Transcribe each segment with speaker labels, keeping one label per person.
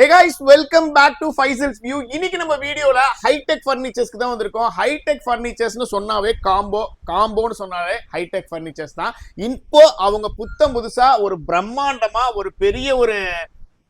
Speaker 1: Hey guys welcome back to Faisal's view இன்னைக்கு நம்ம வீடியோல ஹைடெக் ஃபர்னிச்சர்ஸ்க்கு தான் வந்திருக்கோம். ஹைடெக் ஃபர்னிச்சர்ஸ்னு சொன்னாவே காம்போ காம்போன்னு சொன்னாலே ஹைடெக் ஃபர்னிச்சர்ஸ் தான். இப்போ அவங்க புத்தம் புதுசா ஒரு பிரம்மாண்டமா ஒரு பெரிய ஒரு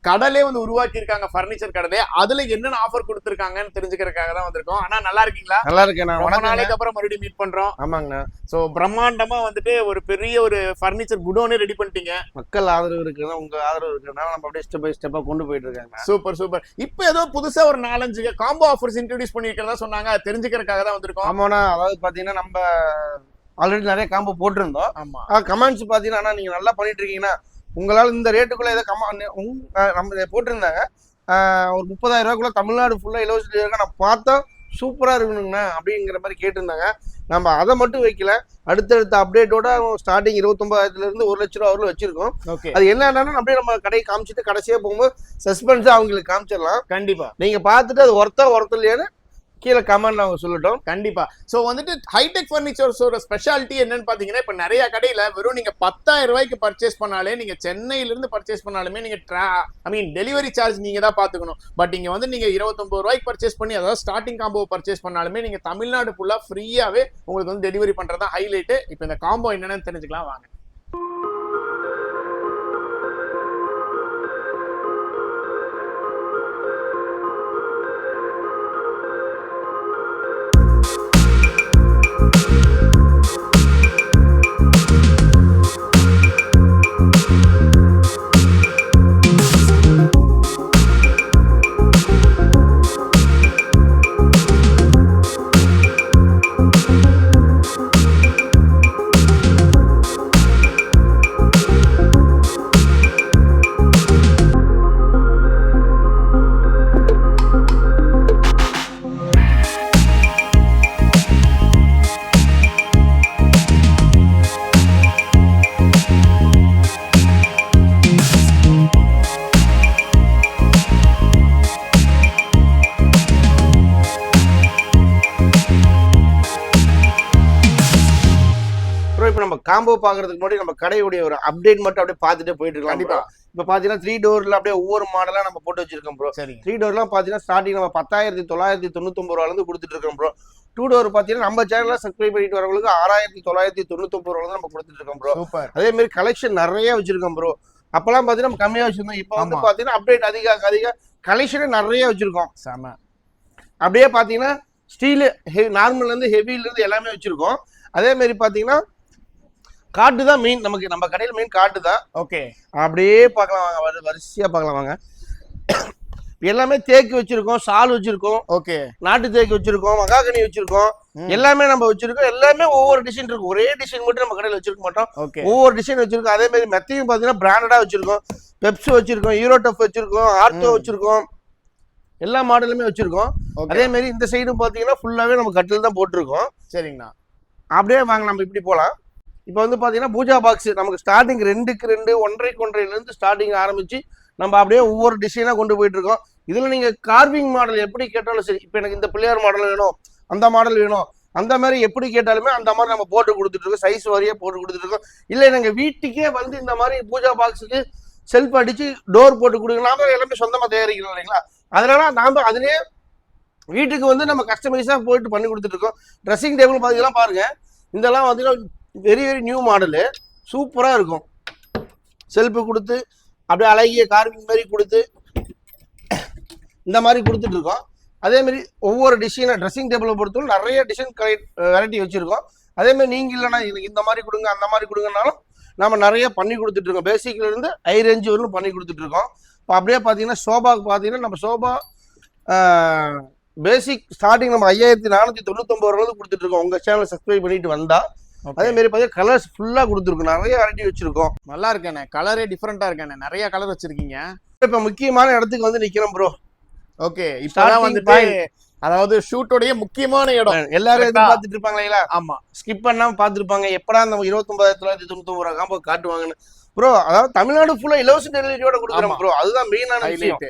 Speaker 1: கடலே வந்து உருவாக்கி இருக்காங்க ஃபர்னிச்சர் கடலே. அதுல என்னென்ன ஆஃபர் கொடுத்துருக்காங்கன்னு தெரிஞ்சுக்கிறதுக்காக தான் வந்திருக்கோம். ஆனா நல்லா இருக்கீங்களா?
Speaker 2: நல்லா இருக்கேன்
Speaker 1: ரொம்ப நாளைக்கு அப்புறம் மறுபடியும் மீட் பண்றோம்.
Speaker 2: ஆமாங்கண்ணா.
Speaker 1: சோ பிரம்மாண்டமா வந்துட்டு ஒரு பெரிய ஒரு ஃபர்னிச்சர் குடோனே ரெடி பண்ணிட்டீங்க.
Speaker 2: மக்கள் ஆதரவு இருக்குன்னா உங்க ஆதரவு இருக்கிறதுனால நம்ம அப்படியே ஸ்டெப் பை ஸ்டெப்பா கொண்டு போயிட்டு இருக்காங்க
Speaker 1: சூப்பர் சூப்பர் இப்போ ஏதோ புதுசா ஒரு நாலஞ்சு காம்போ ஆஃபர்ஸ் இன்ட்ரோடியூஸ் பண்ணிருக்கிறதா சொன்னாங்க. தெரிஞ்சுக்கிறதுக்காக தான் வந்திருக்கோம்.
Speaker 2: ஆமாண்ணா. அதாவது பாத்தீங்கன்னா நம்ம ஆல்ரெடி நிறைய காம்போ போட்டிருந்தோம்.
Speaker 1: ஆமா.
Speaker 2: கமெண்ட்ஸ் பாத்தீங்கன்னா அண்ணா, நீங்க நல்லா பண்ணிட்டு இருக்கீங்கன்னா உங்களால இந்த ரேட்டுக்குள்ள ஏதோ கமா உங்க- அஹ் நம்ம இதை போட்டிருந்தாங்க. ஒரு முப்பதாயிரம் ரூபாய்க்குள்ள தமிழ்நாடு ஃபுல்லா இலவச delivery நான் பார்த்தா சூப்பரா இருக்கணுங்கண்ணா அப்படிங்கிற மாதிரி கேட்டிருந்தாங்க. நம்ம அதை மட்டும் வைக்கல. அடுத்தடுத்த அப்டேட்டோட ஸ்டார்டிங் இருபத்தொன்பதாயிரத்துல இருந்து ஒரு லட்ச ரூபா வரலும் வச்சிருக்கோம். அது என்னன்னா அப்படியே நம்ம கடையை காமிச்சிட்டு கடைசியா போகும்போது சஸ்பென்ஸா அவங்களுக்கு காமிச்சிடலாம்.
Speaker 1: கண்டிப்பா.
Speaker 2: நீங்க பார்த்துட்டு அது ஒர்த்தா ஒர்த்த இல்லையான்னு கீழே கமெண்ட் அவங்க சொல்லட்டும்.
Speaker 1: கண்டிப்பா. சோ வந்துட்டு ஹைடெக் பர்னிச்சர்ஸோட ஸ்பெஷாலிட்டி என்னன்னு பாத்தீங்கன்னா இப்ப நிறைய கடையில வெறும் நீங்க பத்தாயிரம் ரூபாய்க்கு பர்ச்சேஸ் பண்ணாலே நீங்க சென்னையில இருந்து பர்ச்சேஸ் பண்ணாலுமே நீங்க ஐ மீன் டெலிவரி சார்ஜ் நீங்க தான் பாத்துக்கணும். பட் இங்க வந்து நீங்க இருபத்தொன்பது ரூபாய்க்கு பர்ச்சேஸ் பண்ணி அதாவது ஸ்டார்டிங் காம்போ பர்ச்சேஸ் பண்ணாலுமே நீங்க தமிழ்நாடு ஃபுல்லா ஃப்ரீயாவே உங்களுக்கு வந்து டெலிவரி பண்றதா ஹைலைட் இப்போ இந்த காம்போ என்னன்னு தெரிஞ்சுக்கலாம் வாங்க.
Speaker 2: காம்போ பார்க்கறதுக்கு முன்னாடி நம்ம கடையுடைய ஒரு அப்டேட் மட்டும் அப்படியே பார்த்துட்டு போயிட்டு இருக்கலாம்
Speaker 1: கண்டிப்பா.
Speaker 2: இப்போ பார்த்தீங்கன்னா த்ரீ டோர்ல அப்படியே ஒவ்வொரு மாடலா நம்ம போட்டு வச்சிருக்கோம் ப்ரோ
Speaker 1: சரிங்க.
Speaker 2: த்ரீ டோர்லாம் பார்த்தீங்கன்னா ஸ்டார்டிங் நம்ம பத்தாயிரத்தி தொள்ளாயிரத்தி தொண்ணூத்தொம்பது ரூபாலேருந்து கொடுத்துட்டு இருக்கோம் ப்ரோ டூ டோர் பார்த்தீங்கன்னா நம்ம சேனலில் சப்ஸ்கிரைப் பண்ணிட்டு வரவங்களுக்கு ஆறாயிரத்தி தொள்ளாயிரத்தி தொண்ணூத்தொம்பது ரூபாய் நம்ம கொடுத்துட்டு இருக்கோம் ப்ரோ அதே மாதிரி கலெக்ஷன் நிறைய வச்சிருக்கோம் ப்ரோ அப்பெல்லாம் பார்த்தீங்கன்னா நம்ம கம்மியாக வச்சிருந்தோம். இப்போ வந்து
Speaker 1: ஆமா.
Speaker 2: பார்த்தீங்கன்னா அப்டேட் அதிக அதிக கலெக்ஷனே நிறைய வச்சிருக்கோம்.
Speaker 1: செம.
Speaker 2: அப்படியே பார்த்தீங்கன்னா ஸ்டீலு ஹெவி நார்மல்லேருந்து ஹெவிலேருந்து எல்லாமே வச்சிருக்கோம். அதே மாதிரி பார்த்தீங்கன்னா காட்டு தான் மெயின் நமக்கு நம்ம கடையில் மெயின் காட்டு தான்
Speaker 1: ஓகே
Speaker 2: அப்படியே பார்க்கலாம் வாங்க. வரி வரிசையாக பார்க்கலாம் வாங்க. எல்லாமே தேக்கு வச்சிருக்கோம் சால் வச்சிருக்கோம்
Speaker 1: ஓகே
Speaker 2: நாட்டு தேக்கு வச்சிருக்கோம் மகாகனி வச்சிருக்கோம். எல்லாமே நம்ம வச்சிருக்கோம். எல்லாமே ஒவ்வொரு டிசைன் இருக்கும். ஒரே டிசைன் மட்டும் நம்ம கடையில் வச்சிருக்க மாட்டோம்.
Speaker 1: ஓகே
Speaker 2: ஒவ்வொரு டிசைன் வச்சிருக்கோம். அதே மாதிரி மெத்தையும் பார்த்தீங்கன்னா பிராண்டடா வச்சிருக்கோம். பெப்ஸ் வச்சிருக்கோம் ஹீரோ டஃப் வச்சிருக்கோம் ஆர்டோ. வச்சிருக்கோம். எல்லா மாடலுமே வச்சிருக்கோம். அதே மாதிரி இந்த சைடும் பார்த்தீங்கன்னா ஃபுல்லாவே நம்ம கட்டில் தான் போட்டிருக்கோம்.
Speaker 1: சரிங்கண்ணா.
Speaker 2: அப்படியே வாங்க நம்ம இப்படி போகலாம் இப்போ வந்து பார்த்தீங்கன்னா பூஜா பாக்ஸ் நமக்கு ஸ்டார்டிங் ரெண்டுக்கு ரெண்டு ஒன்றரைக்கு ஒன்றையிலேருந்து ஸ்டார்டிங் ஆரம்பிச்சு நம்ம அப்படியே ஒவ்வொரு டிசைனாக கொண்டு போயிட்டு இருக்கோம். இதில் நீங்கள் கார்விங் மாடல் எப்படி கேட்டாலும் சரி இப்போ எனக்கு இந்த பிள்ளையார் மாடல் வேணும் அந்த மாடல் வேணும் அந்த மாதிரி எப்படி கேட்டாலுமே அந்த மாதிரி நம்ம போட்டு கொடுத்துட்டு இருக்கோம். சைஸ் வாரியாக போட்டு கொடுத்துட்டு இருக்கோம். இல்லை நாங்கள் வீட்டுக்கே வந்து இந்த மாதிரி பூஜா பாக்ஸுக்கு செல்ஃப் அடிச்சு டோர் போட்டு கொடுங்க. நாம எல்லாமே சொந்தமாக தயாரிக்கிறோம் இல்லைங்களா? அதனால நாம அதுலேயே வீட்டுக்கு வந்து நம்ம கஸ்டமைஸாக போயிட்டு பண்ணி கொடுத்துட்டு இருக்கோம். ட்ரெஸ்ஸிங் டேபிள் பார்த்தீங்கன்னா பாருங்க இதெல்லாம் பார்த்தீங்கன்னா வெரி வெரி நியூ மாடலு சூப்பராக இருக்கும். செல்ஃபு கொடுத்து அப்படியே அழகிய கார்விங் மாதிரி கொடுத்து இந்த மாதிரி கொடுத்துட்ருக்கோம் அதேமாரி ஒவ்வொரு டிசைனை ட்ரெஸ்ஸிங் டேபிளை பொறுத்தவரை நிறைய டிசைன் வெரைட்டி வச்சுருக்கோம். அதேமாரி நீங்கள் இல்லைன்னா எனக்கு இந்த மாதிரி கொடுங்க அந்த மாதிரி கொடுங்கனாலும் நம்ம நிறைய பண்ணி கொடுத்துட்ருக்கோம் பேசிக்கிலேருந்து ஹை ரேஞ்சு வரலும் பண்ணி கொடுத்துட்ருக்கோம் இப்போ அப்படியே பார்த்தீங்கன்னா சோபாவுக்கு பார்த்தீங்கன்னா நம்ம சோபா பேசிக் ஸ்டார்டிங் நம்ம ஐயாயிரத்தி நானூற்றி தொண்ணூத்தொம்பது ரூபாய் கொடுத்துட்ருக்கோம் உங்கள் சேனலை சப்ஸ்கிரைப் பண்ணிட்டு வந்தால் அதே மாதிரி பார்த்தீங்கன்னா கலர்ஸ் ஃபுல்லாக கொடுத்துருக்கோம். நிறைய வெரைட்டி வச்சிருக்கோம்.
Speaker 1: நல்லா இருக்கேண்ணே. கலரே டிஃப்ரெண்டா இருக்கேண்ணே. நிறைய கலர் வச்சிருக்கீங்க.
Speaker 2: இப்போ முக்கியமான இடத்துக்கு வந்து நிற்கிறோம் ப்ரோ
Speaker 1: ஓகே இப்பதான் வந்துட்டு
Speaker 2: point.
Speaker 1: அதாவது ஷூட்டோடைய முக்கியமான இடம்.
Speaker 2: எல்லாரும்? எதிர்பார்த்துட்டு இருப்பாங்க இல்லைங்களா
Speaker 1: ஆமா.
Speaker 2: ஸ்கிப் பண்ணாம பார்த்துருப்பாங்க. எப்படா நம்ம இருபத்தொன்பதாயிரத்தி தொள்ளாயிரத்தி தொண்ணூத்தொம்பது ரூபா காம்போ காட்டுவாங்கன்னு. ப்ரோ அதாவது தமிழ்நாடு ஃபுல்லா இலவச டெலிவரியோட கொடுக்குறோம். ப்ரோ அதுதான் மெயினான விஷயம்.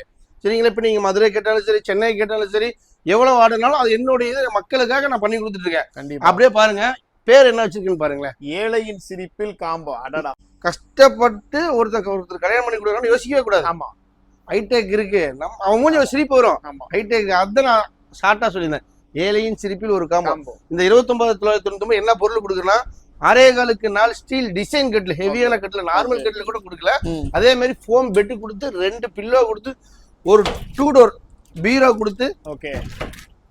Speaker 2: சரிங்களா? இப்போ நீங்க மதுரை கேட்டாலும் சரி சென்னை கேட்டாலும் சரி எவ்வளவு ஆடுனாலும் அது என்னுடைய இது மக்களுக்காக நான் பண்ணி கொடுத்துட்டு இருக்கேன்.
Speaker 1: கண்டிப்பா.
Speaker 2: அப்படியே பாருங்க. பேர் என்ன வச்சிருக்குன்னு பாருங்களேன்.
Speaker 1: ஏழையின் சிரிப்பில் காம்போ. அடடா.
Speaker 2: கஷ்டப்பட்டு ஒருத்தர் ஒருத்தர் கல்யாணம் பண்ணி கொடுக்கணும்னு யோசிக்கவே கூடாது.
Speaker 1: ஆமா.
Speaker 2: ஹைடெக் இருக்கு. நம்ம அவன் மூஞ்சி ஒரு சிரிப்பு வரும்.
Speaker 1: ஆமா.
Speaker 2: ஹைடெக் அதான் நான் ஷார்ட்டா சொல்லியிருந்தேன். ஏழையின் சிரிப்பில் ஒரு காம்போ. இந்த இருபத்தொன்பது தொள்ளாயிரத்தி தொண்ணூத்தி என்ன பொருள் கொடுக்குறேன்னா அரேகாலுக்கு நாள் ஸ்டீல் டிசைன் கட்டில் ஹெவியான கட்டில் நார்மல். கட்டில் கூட கொடுக்கல. அதே மாதிரி ஃபோம் பெட்டு கொடுத்து ரெண்டு பில்லோ கொடுத்து ஒரு டூ டோர் பீரோ கொடுத்து
Speaker 1: ஓகே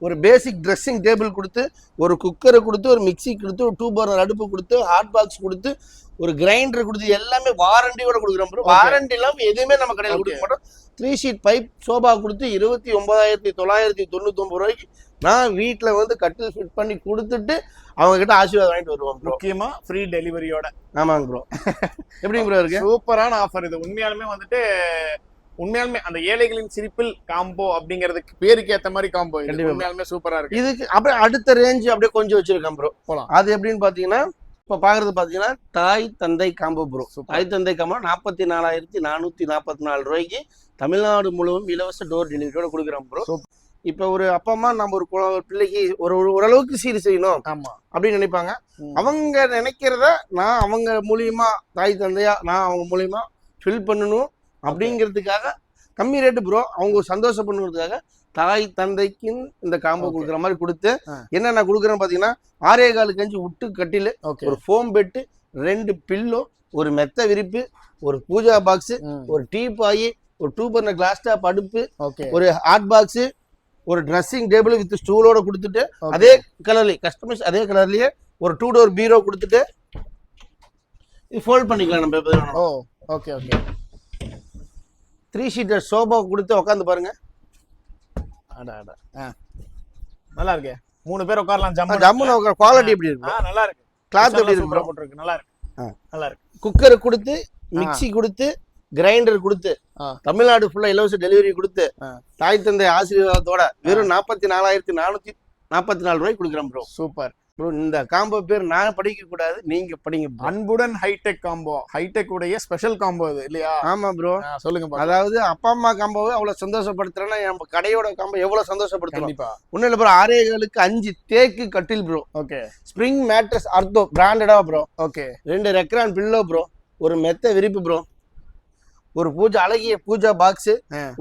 Speaker 2: ஒரு பேசிக் ட்ரெஸ்ஸிங் டேபிள் கொடுத்து ஒரு குக்கரை கொடுத்து ஒரு மிக்ஸி கொடுத்து ஒரு டூ பர்னர் அடுப்பு கொடுத்து ஹாட் பாக்ஸ் கொடுத்து ஒரு கிரைண்டர் கொடுத்து எல்லாமே வாரண்டியோட கொடுக்குறோம்.
Speaker 1: Okay.
Speaker 2: வாரண்டி இல்லாம எதுவுமே நம்ம கடையில். கொடுக்க மாட்டோம் த்ரீ ஷீட் பைப் சோபா கொடுத்து இருபத்தி ஒன்பதாயிரத்தி தொள்ளாயிரத்தி தொண்ணூத்தொம்பது ரூபாய்க்கு நான் வீட்ல வந்து கட்டில் ஃபிட் பண்ணி கொடுத்துட்டு அவங்க கிட்ட ஆசீர்வாதம் வாங்கிட்டு வருவோம் ப்ரோ
Speaker 1: முக்கியமா ஃப்ரீ டெலிவரியோட
Speaker 2: ஆமாங்க ப்ரோ எப்படி ப்ரோ இருக்கு
Speaker 1: சூப்பரான ஆஃபர் இது உண்மையாலுமே வந்துட்டு உண்மையாலுமே அந்த ஏழைகளின் சிரிப்பில் காம்போ அப்படிங்கிறதுக்கு பேருக்கு ஏத்த மாதிரி காம்போ. உண்மையாலுமே சூப்பரா இருக்கு
Speaker 2: இதுக்கு அப்படியே அடுத்த ரேஞ்ச் அப்படியே கொஞ்சம் வச்சிருக்கேன் ப்ரோ
Speaker 1: போலாம்.
Speaker 2: அது எப்படின்னு பாத்தீங்கன்னா இப்ப பாக்குறது பாத்தீங்கன்னா தாய் தந்தை காம்போ ப்ரோ. தாய் தந்தை காம்போ நாற்பத்தி நாலாயிரத்தி நானூத்தி நாற்பத்தி நாலு ரூபாய்க்கு தமிழ்நாடு முழுவதும் இலவச டோர் டெலிவரியோட கொடுக்குறோம் ப்ரோ. இப்ப ஒரு அப்பா அம்மா நம்ம ஒரு பிள்ளைக்கு ஒரு ஒரு- ஓரளவுக்கு சீர் செய்யணும்
Speaker 1: ஆமா
Speaker 2: அப்படின்னு நினைப்பாங்க. அவங்க நினைக்கிறத நான் அவங்க மூலியமா தாய் தந்தையா நான் அவங்க மூலியமா ஃபில் பண்ணணும் அப்படிங்கிறதுக்காக கம்மி ரேட்டு ப்ரோ அவங்க சந்தோஷம் பண்ணுறதுக்காக தாய் தந்தைக்கு இந்த காம்போ. கொடுக்குற மாதிரி கொடுத்து. என்ன நான் கொடுக்குறேன் பார்த்தீங்கன்னா ஆரே காலு கஞ்சி விட்டு கட்டில் ஒரு ஃபோம் பெட்டு ரெண்டு பில்லோ ஒரு மெத்த விரிப்பு ஒரு பூஜா பாக்ஸ் ஒரு டீ பாய் ஒரு டூ பர்னர் கிளாஸ் டாப் அடுப்பு ஒரு ஹாட் பாக்ஸ் ஒரு ட்ரெஸ்ஸிங் டேபிள் வித் ஸ்டூலோட கொடுத்துட்டு அதே கலர்லயே கஸ்டமைஸ் அதே கலர்லயே ஒரு டூ டோர் பீரோ கொடுத்துட்டு இது ஃபோல்ட் பண்ணிக்கலாம் நம்ம.
Speaker 1: ஓ okay okay
Speaker 2: three seater sofa கொடுத்து உட்காந்து பாருங்க.
Speaker 1: அட அட. ஆ. நல்லா இருக்கே. மூணு பேர் உட்காரலாம் ஜம்மு
Speaker 2: ஜம்முன்னு குவாலிட்டி எப்படி இருக்கு
Speaker 1: நல்லா இருக்கு.
Speaker 2: கிளாத் எப்படி இருக்கு
Speaker 1: போட்டிருக்கு. நல்லா இருக்கு. நல்லா இருக்கு.
Speaker 2: குக்கர் கொடுத்து மிக்ஸி கொடுத்து கிரைண்டர் கொடுத்து. தமிழ்நாடு ஃபுல்லா இலவச டெலிவரி கொடுத்து. தாய் தந்தை ஆசீர்வாதத்தோட வெறும் நாற்பத்தி நாலாயிரத்தி நானூத்தி நாற்பத்தி நாலு ரூபாய்க்கு கொடுக்குறேன் ப்ரோ
Speaker 1: சூப்பர்.
Speaker 2: ப்ரோ இந்த காம்போ பேர் நான் படிக்க கூடாது நீங்க படிங்க.
Speaker 1: அன்புடன் ஹைடெக் காம்போ. ஹைடெக் உடைய ஸ்பெஷல் காம்போ இது இல்லையா?
Speaker 2: ஆமா ப்ரோ.
Speaker 1: சொல்லுங்க.
Speaker 2: அதாவது அப்பா அம்மா காம்போவை அவ்வளவு சந்தோஷப்படுத்துறேன்னா நம்ம கடையோட காம்போ எவ்வளவு சந்தோஷப்படுத்தணும்
Speaker 1: கண்டிப்பா.
Speaker 2: ஒன்னும் இல்ல ப்ரோ. ஆரேகளுக்கு அஞ்சு தேக்கு கட்டில் ப்ரோ.
Speaker 1: ஓகே.
Speaker 2: ஸ்ப்ரிங் மேட்ரஸ் அர்த்தோ பிராண்டடா ப்ரோ.
Speaker 1: ஓகே.
Speaker 2: ரெண்டு ரெக்ரான் பில்லோ ப்ரோ. ஒரு மெத்த விரிப்பு ப்ரோ. ஒரு பூஜா அழகிய பூஜா பாக்ஸ்.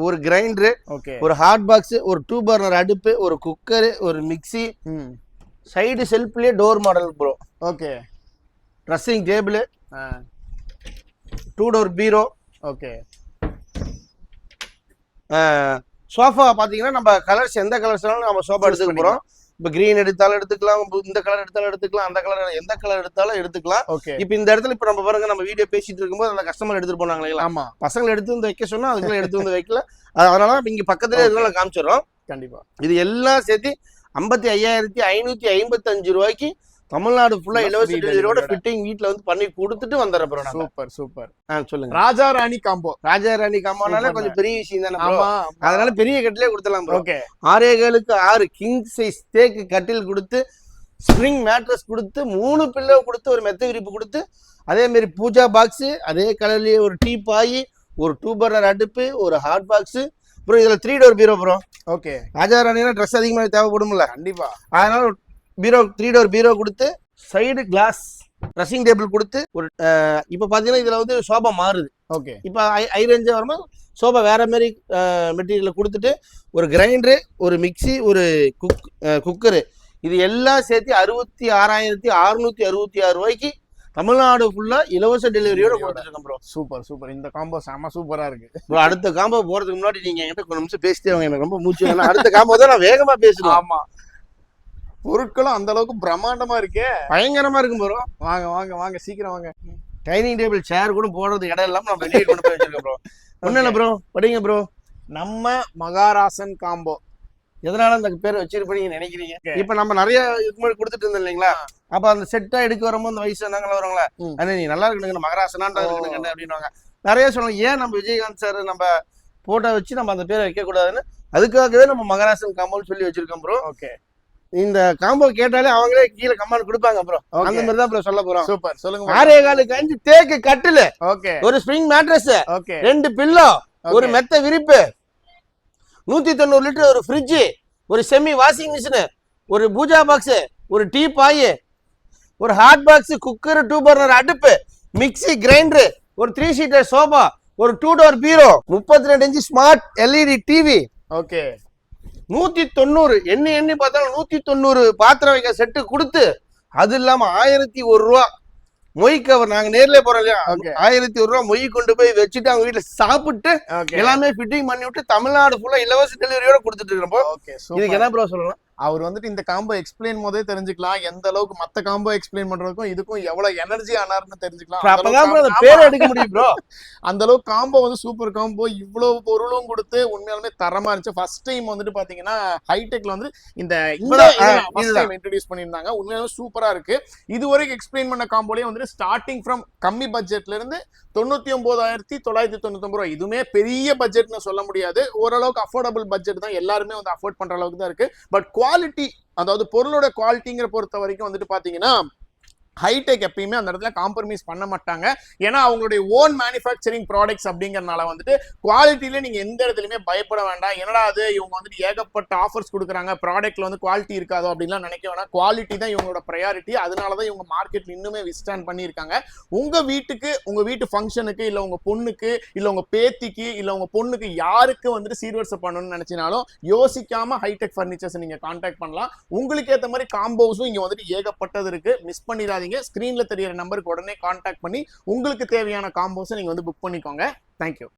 Speaker 2: ஒரு கிரைண்டரு
Speaker 1: ஓகே.
Speaker 2: ஒரு ஹாட் பாக்ஸ் ஒரு டூ பர்னர் அடுப்பு ஒரு குக்கரு ஒரு மிக்ஸி
Speaker 1: ம்.
Speaker 2: Side செல்ஃப்லயே door model bro
Speaker 1: okay
Speaker 2: dressing table two door bureau
Speaker 1: okay
Speaker 2: sofa பாத்தீங்கன்னா நம்ம கலர்ஸ் எந்த கலர்ஸ் நம்ம சோஃபா எடுத்துக்க போறோம். இப்போ கிரீன் எடுத்தாலும் எடுத்துக்கலாம் இந்த கலர் எடுத்தாலும் எடுத்துக்கலாம் அந்த கலர் எந்த கலர் எடுத்தாலும் எடுத்துக்கலாம்.
Speaker 1: ஓகே
Speaker 2: இப்போ இந்த இடத்துல இப்போ நம்ம பாருங்க நம்ம வீடியோ பேசிட்டு இருக்கும்போது அந்த கஸ்டமர் எடுத்துட்டு போனாங்க இல்லைங்களா?
Speaker 1: ஆமா.
Speaker 2: பசங்களை எடுத்து வந்து வைக்க சொன்னா அதுக்குள்ள எடுத்து வந்து வைக்கல. அது அதனால இங்க பக்கத்துல இதனால காமிச்சிடுறோம்.
Speaker 1: கண்டிப்பா.
Speaker 2: இது எல்லாம் சேர்த்து ஐம்பத்தி ஐயாயிரத்தி ஐநூத்தி ஐம்பத்தஞ்சு ரூபாய்க்கு தமிழ்நாடு ஃபுல்லா இலவச டெலிவரியோட. ஃபிட்டிங் வீட்ல வந்து பண்ணி கொடுத்துட்டு bro நாங்க.
Speaker 1: சூப்பர் சூப்பர்
Speaker 2: ஆ சொல்லுங்க
Speaker 1: ராஜா ராணி காம்போ
Speaker 2: ராஜா ராணி
Speaker 1: Super.
Speaker 2: கொஞ்சம் பெரிய விஷயம் தானே.
Speaker 1: ஆமா
Speaker 2: அதனால பெரிய கட்டிலே கொடுத்துலாம் ப்ரோ
Speaker 1: ஓகே
Speaker 2: ஆறேகளுக்கு ஆறு கிங் சைஸ் தேக்கு கட்டில் கொடுத்து ஸ்ப்ரிங் மேட்ரஸ் கொடுத்து மூணு பில்லோ கொடுத்து ஒரு மெத்த விரிப்பு கொடுத்து அதே மாதிரி பூஜா பாக்ஸ் அதே கலர்லயே ஒரு டீ பாய் ஒரு டூ பர்னர் அடுப்பு ஒரு ஹாட் பாக்ஸ் ப்ரோ இதுல three door bureau bro
Speaker 1: okay
Speaker 2: ராஜா ராணினா ட்ரெஸ் அதிகமாக தேவைப்படும்ல.
Speaker 1: கண்டிப்பா.
Speaker 2: அதனால பீரோ த்ரீ டோர் பீரோ கொடுத்து சைடு கிளாஸ் ட்ரெஸ்ஸிங் டேபிள் கொடுத்து ஒரு இப்போ பார்த்தீங்கன்னா இதில் வந்து சோபா மாறுது.
Speaker 1: ஓகே
Speaker 2: இப்போ ஐ ஐ ரேஞ்சாக வரும்போது சோபா வேற மாதிரி மெட்டீரியலை கொடுத்துட்டு ஒரு கிரைண்டரு ஒரு மிக்ஸி ஒரு குக் குக்கரு இது எல்லாம் சேர்த்து அறுபத்தி ஆறாயிரத்தி அறுநூத்தி அறுபத்தி ஆறு ரூபாய்க்கு தமிழ்நாடு ஃபுல்லா இலவச டெலிவரியோட கொடுத்துருக்கோம் ப்ரோ
Speaker 1: சூப்பர் சூப்பர் இந்த காம்போ செம சூப்பரா இருக்கு.
Speaker 2: ப்ரோ அடுத்த காம்போ போறதுக்கு முன்னாடி நீங்க என்கிட்ட கொஞ்சம் நிமிஷம் பேசிட்டே வாங்க. எனக்கு ரொம்ப மூச்சு வேணும். அடுத்த காம்போ தான் நான் வேகமா பேசணும்.
Speaker 1: ஆமா. பொருட்களும் அந்த அளவுக்கு பிரம்மாண்டமா இருக்கே.
Speaker 2: பயங்கரமா இருக்கும் ப்ரோ
Speaker 1: வாங்க வாங்க வாங்க. சீக்கிரம் வாங்க.
Speaker 2: டைனிங் டேபிள் சேர் கூட போடுறது இடம் இல்லாம நம்ம வெளியே கொண்டு போய் வச்சிருக்கோம் ப்ரோ ஒன்றும் இல்லை ப்ரோ படிங்க ப்ரோ
Speaker 1: நம்ம மகாராசன் காம்போ
Speaker 2: எதனால அந்த பேர் வச்சிருப்பீங்க நினைக்கிறீங்க. இப்ப நம்ம நிறைய இதுக்கு முன்னாடி கொடுத்துட்டு இருந்தோம் இல்லைங்களா? அப்ப அந்த செட்டா எடுக்க வரும்போது அந்த வயசு நாங்களா வருவாங்களா. அண்ணே நீ நல்லா இருக்கணுங்க மகராசனாண்டா. இருக்கணுங்க அப்படின்னுவாங்க. நிறைய சொல்லுவாங்க ஏன் நம்ம விஜயகாந்த் சார் நம்ம போட்டோ வச்சு நம்ம அந்த பேரை வைக்க கூடாதுன்னு அதுக்காகவே நம்ம மகராசன் காம்போன்னு சொல்லி வச்சிருக்கோம் ப்ரோ
Speaker 1: ஓகே.
Speaker 2: இந்த காம்போ கேட்டாலே அவங்களே கீழே கமெண்ட் கொடுப்பாங்க ப்ரோ அந்த மாதிரி தான் ப்ரோ சொல்ல போறோம்.
Speaker 1: சூப்பர். சொல்லுங்க
Speaker 2: ஆறே காலுக்கு அஞ்சு தேக்கு கட்டிலு.
Speaker 1: ஓகே.
Speaker 2: ஒரு ஸ்ப்ரிங் மேட்ரஸ்
Speaker 1: ஓகே.
Speaker 2: ரெண்டு பில்லோ ஒரு மெத்த விரிப்பு. நூத்தி தொண்ணூறு லிட்டர் ஒரு ஃப்ரிட்ஜ் ஒரு செமி வாஷிங் மிஷின் ஒரு பூஜா பாக்ஸ் ஒரு டீ பாய் ஒரு hot box cooker two burner அடுப்பு மிக்ஸி கிரைண்டர் ஒரு த்ரீ சீட்டர் சோபா ஒரு டூ டோர் பீரோ முப்பத்தி ரெண்டு inch smart LED TV
Speaker 1: okay
Speaker 2: நூத்தி தொண்ணூறு எண்ணி எண்ணி பார்த்தாலும் நூத்தி தொண்ணூறு பாத்திரம் வைக்க செட்டு கொடுத்து அது இல்லாம ஆயிரத்தி ஒரு ரூபா. மொய் கவர் நாங்க நேர்ல போறோம் இல்லையா. ஆயிரத்தி ஒரு ரூபா மொய் கொண்டு போய் வச்சுட்டு அவங்க வீட்டுல சாப்பிட்டு எல்லாமே ஃபிட்டிங் பண்ணி விட்டு தமிழ்நாடு ஃபுல்லா இலவச டெலிவரியோட கொடுத்துட்டு இருக்கோம் இதுக்கு என்ன ப்ரோ சொல்லலாம்
Speaker 1: அவர் வந்துட்டு இந்த காம்போ எக்ஸ்பிளைன் போதே தெரிஞ்சுக்கலாம். எந்த அளவுக்கு மத்த காம்போ எக்ஸ்பிளைன் பண்றதுக்கும் இதுக்கும் எவ்வளவு எனர்ஜி ஆனார்னு தெரிஞ்சுக்கலாம். அந்த அளவுக்கு
Speaker 2: அந்த பேரை எடுக்க முடியும் ப்ரோ
Speaker 1: அந்த அளவுக்கு காம்போ வந்து சூப்பர் காம்போ இவ்வளவு பொருளும் கொடுத்து உண்மையாலுமே தரமா இருந்துச்சு. ஃபர்ஸ்ட் டைம் வந்துட்டு பாத்தீங்கன்னா ஹைடெக்ல வந்து இந்த இன்ட்ரடியூஸ் பண்ணியிருந்தாங்க. உண்மையாலுமே சூப்பரா இருக்கு. இது வரைக்கும் எக்ஸ்பிளைன் பண்ண காம்போலயே வந்துட்டு ஸ்டார்டிங் ஃப்ரம் கம்மி பட்ஜெட்ல இருந்து தொண்ணூத்தி ஒன்பதாயிரத்தி தொள்ளாயிரத்தி தொண்ணூத்தி ரூபாய். இதுவுமே பெரிய பட்ஜெட்னு சொல்ல முடியாது. ஓரளவுக்கு அஃபோர்டபுள் பட்ஜெட் தான் எல்லாருமே வந்து அஃபோர்ட் பண்ற அளவுக்கு தான் இருக்கு. பட் குவாலிட்டி அதாவது பொருளோட குவாலிட்டிங்கிற பொறுத்த வரைக்கும் வந்துட்டு பாத்தீங்கன்னா ஹைடெக் எப்பயுமே அந்த இடத்துல காம்ப்ரமைஸ் பண்ண மாட்டாங்க. ஏன்னா அவங்களுடைய ஓன் மேனுஃபேக்சரிங் ப்ராடக்ட்ஸ் அப்படிங்கறனால வந்துட்டு குவாலிட்டியில நீங்க எந்த இடத்துலயுமே பயப்பட வேண்டாம். என்னடா அது இவங்க வந்துட்டு ஏகப்பட்ட ஆஃபர்ஸ் கொடுக்குறாங்க. ப்ராடக்ட்ல வந்து குவாலிட்டி இருக்காதோ அப்படின்லாம் நினைக்க வேணாம். குவாலிட்டி தான் இவங்களோட ப்ரையாரிட்டி அதனால தான் இவங்க மார்க்கெட்ல இன்னுமே விஸ்டாண்ட் பண்ணியிருக்காங்க. உங்க வீட்டுக்கு உங்க வீட்டு ஃபங்க்ஷனுக்கு இல்ல உங்க பொண்ணுக்கு இல்ல உங்க பேத்திக்கு இல்ல உங்க பொண்ணுக்கு யாருக்கு வந்துட்டு சீர்வரிசை பண்ணணும்னு நினைச்சினாலும் யோசிக்காம ஹைடெக் ஃபர்னிச்சர்ஸ் நீங்க கான்டாக்ட் பண்ணலாம். உங்களுக்கு ஏத்த மாதிரி காம்போஸும் இங்க வந்துட்டு ஏகப்பட்டது இருக்கு. மிஸ் பண்ணிடாதீங்க ஸ்க்ரீனில் தெரியிற நம்பருக்கு உடனே கான்டாக்ட் பண்ணி உங்களுக்கு தேவையான காம்போஸை நீங்க வந்து புக் பண்ணிக்கோங்க. தேங்க்யூ